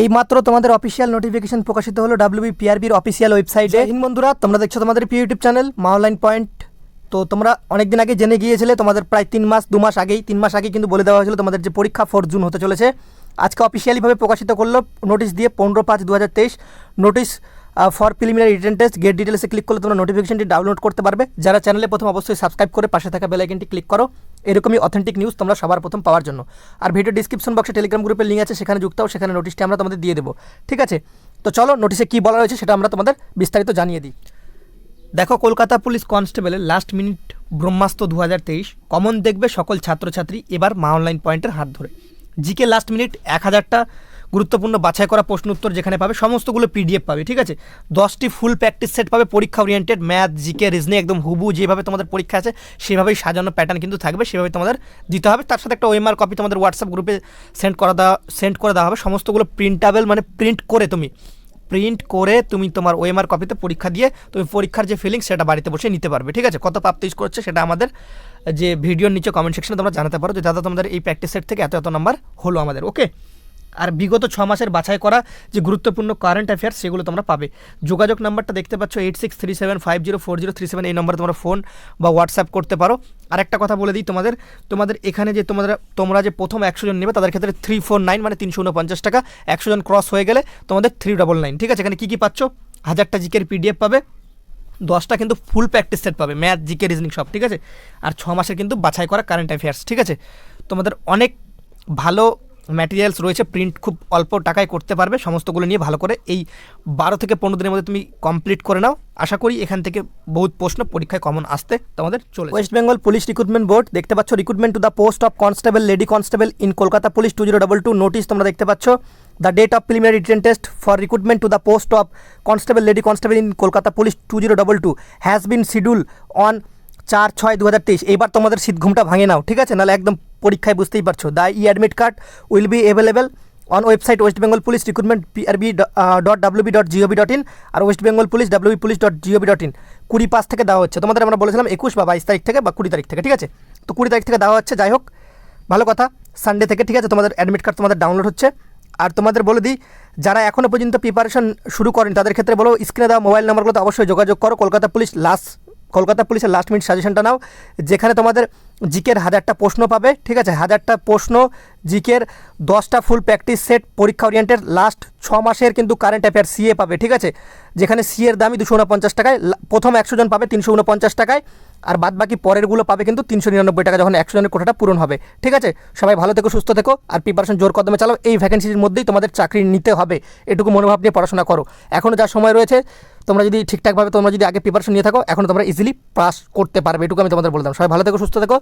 এই মাত্র তোমাদের অফিসিয়াল নোটিফিকেশন প্রকাশিত হলো ডাব্লিউবি পিআরবির অফিসিয়াল ওয়েবসাইটে হিন বন্ধুরা, তোমরা দেখছ তোমাদের পি ইউটিউব চ্যানেল মাওলাইন পয়েন্ট তো তোমরা অনেক দিন আগে জেনে গিয়েছিলে, তোমাদের প্রায় তিন মাস, দু মাস আগেই, তিন মাস আগে কিন্তু বলে দেওয়া হয়েছিল তোমাদের যে পরীক্ষা ফোর জুন হতে চলেছে। আজকে অফিসিয়ালিভাবে প্রকাশিত করল নোটিশ দিয়ে পনেরো পাঁচ দু notice for preliminary written test get ডিটেলসে ক্লিক করলে তোমরা নোটিফিকেশনটি ডাউনলোড করতে পারবে। যারা চ্যানেলে প্রথম অবশ্যই সাবস্ক্রাইব করে পাশে থাকা বেলাইকনটি ক্লিক করো। এরকমই অথেন্টিক নিউজ তোমরা সবার প্রথম পাওয়ার জন্য। আর ভিডিও ডিসক্রিপশন বক্সে টেলিগ্রাম গ্রুপের লিঙ্ক আছে, সেখানে যুক্ত হও, সেখানে নোটিশটি আমরা তোমাদের দিয়ে দেবো। ঠিক আছে? তো চলো নোটিশে কী বলা রয়েছে সেটা আমরা তোমাদের বিস্তারিত জানিয়ে দিই। দেখো, কলকাতা পুলিশ কনস্টেবলের লাস্ট মিনিট ব্রহ্মাস্ত্র দু হাজার তেইশ, কমন দেখবে সকল ছাত্রছাত্রী, এবার মা অনলাইন পয়েন্টের হাত ধরে। জিকে লাস্ট মিনিট এক হাজারটা গুরুত্বপূর্ণ বাছাই করা প্রশ্ন উত্তর যেখানে পাবে, সমস্তগুলো পিডিএফ পাবে, ঠিক আছে? দশটি ফুল প্র্যাকটিস সেট পাবে, পরীক্ষা ওরিয়েন্টেড ম্যাথ জিকে রিজনিং একদম হুবু যেভাবে তোমাদের পরীক্ষা আছে, সেভাবেই সাজানো প্যাটার্ন কিন্তু থাকবে, সেভাবে তোমাদের দিতে হবে। তার সাথে একটা ওএমআর কপি তোমাদের হোয়াটসঅ্যাপ গ্রুপে সেন্ড করা দেওয়া সেন্ড করে দেওয়া হবে। সমস্তগুলো প্রিন্টাবেল মানে প্রিন্ট করে তুমি প্রিন্ট করে তুমি তোমার ওএমআর কপিতে পরীক্ষা দিয়ে তুমি পরীক্ষার যে ফিলিংস সেটা বাড়িতে বসে নিতে পারবে, ঠিক আছে? কত প্রাপ্তি করছে সেটা আমাদের, যে ভিডিওর নিচে কমেন্ট সেকশনে তোমরা জানাতে পারো যে, দাদা, তোমাদের এই প্র্যাকটিস সেট থেকে এত এত নাম্বার হলো আমাদের ওকে আর বিগত ছ মাসের বাছাই করা যে গুরুত্বপূর্ণ কারেন্ট অ্যাফেয়ার্স সেগুলো তোমরা পাবে। যোগাযোগ নাম্বারটা দেখতে পাচ্ছ eight six three seven five zero four zero three seven এই নম্বরে তোমরা ফোন বা হোয়াটসঅ্যাপ করতে পারো। আর একটা কথা বলে দিই তোমাদের তোমাদের এখানে যে তোমাদের, তোমরা যে প্রথম একশো জন নেবে তাদের ক্ষেত্রে থ্রি ফোর নাইন মানে তিনশো উনপঞ্চাশ টাকা। একশো জন ক্রস হয়ে গেলে তোমাদের থ্রি ডবল নাইন ঠিক আছে? এখানে কী কী পাচ্ছ? হাজারটা জিকের পিডিএফ পাবে, দশটা কিন্তু ফুল প্র্যাকটিস সেট পাবে ম্যাথ জিকে রিজনিং সব, ঠিক আছে? আর ছ মাসের কিন্তু বাছাই করা কারেন্ট অ্যাফেয়ার্স ঠিক আছে? তোমাদের অনেক ভালো ম্যাটেরিয়ালস রয়েছে প্রিন্ট খুব অল্প টাকায় করতে পারবে। সমস্তগুলো নিয়ে ভালো করে এই বারো থেকে পনেরো দিনের মধ্যে তুমি কমপ্লিট করে নাও। আশা করি এখান থেকে বহুত প্রশ্ন পরীক্ষায় কমন আসতে তোমাদের চলে West Bengal police recruitment board দেখতে পাচ্ছ recruitment to the post of constable lady constable in Kolkata police two zero double two notice তোমরা দেখতে পাচ্ছ। The date of preliminary written test for recruitment to the post of constable lady constable in Kolkata police two zero double two has been schedule on চার ছয় দু হাজার তেইশ। এইবার তোমাদের শীত ঘুমটা ভাঙে নাও, ঠিক আছে? নাহলে একদম পরীক্ষায় বুঝতেই পারছ। The E admit card will be available on website West Bengal police recruitment PRB dot WB dot GOV dot in R West Bengal police WB police dot GOV dot in কুড়ি পাঁচ থেকে দেওয়া হচ্ছে। তোমাদের আমরা বলেছিলাম একুশ বা বাইশ তারিখ থেকে বা কুড়ি তারিখ থেকে, ঠিক আছে? তো কুড়ি তারিখ থেকে দেওয়া হচ্ছে, যাই হোক, ভালো কথা। সানডে থেকে, ঠিক আছে, তোমাদের অ্যাডমিট কার্ড তোমাদের ডাউনলোড হচ্ছে। আর তোমাদের বলে দিই, যারা এখনও পর্যন্ত প্রিপারেশন শুরু করেন, তাদের ক্ষেত্রে বলো স্ক্রিনে দেওয়া মোবাইল নাম্বারগুলোতে অবশ্যই যোগাযোগ করো। কলকাতা পুলিশ লাস্ট কলকাতা পুলিশের লাস্ট মিনিট সাজেশনটা নাও, যেখানে তোমাদের জিকের হাজারটা প্রশ্ন পাবে, ঠিক আছে? হাজারটা প্রশ্ন, জিকের দশটা ফুল প্র্যাকটিস সেট পরীক্ষা ওরিয়েন্টের লাস্ট ছ মাসের কিন্তু কারেন্ট অ্যাফেয়ার সিএ পাবে, ঠিক আছে? যেখানে সিএর দামই দুশো উনপঞ্চাশ টাকায় প্রথম একশো জন পাবে তিনশো উনপঞ্চাশ টাকায়, আর বাদ বাকি পরেরগুলো পাবে কিন্তু তিনশো নিরানব্বই টাকা যখন একশো জনের কোটাটা পূরণ হবে, ঠিক আছে? সবাই ভালো থেকো, সুস্থ থেকো, আর প্রিপারেশন জোর কদমে চালাও, এই ভ্যাকেন্সির মধ্যেই তোমাদের চাকরি নিতে হবে, এটুকু মনোভাব নিয়ে পড়াশোনা করো। এখনও যা সময় রয়েছে, তোমরা যদি ঠিকঠাকভাবে, তোমরা যদি আগে প্রিপারেশন নিয়ে থাকো, এখন তোমরা ইজিলি পাস করতে পারবে, এটুকু আমি তোমাদের বলতাম সবাই ভালো থেকো, সুস্থ থেকো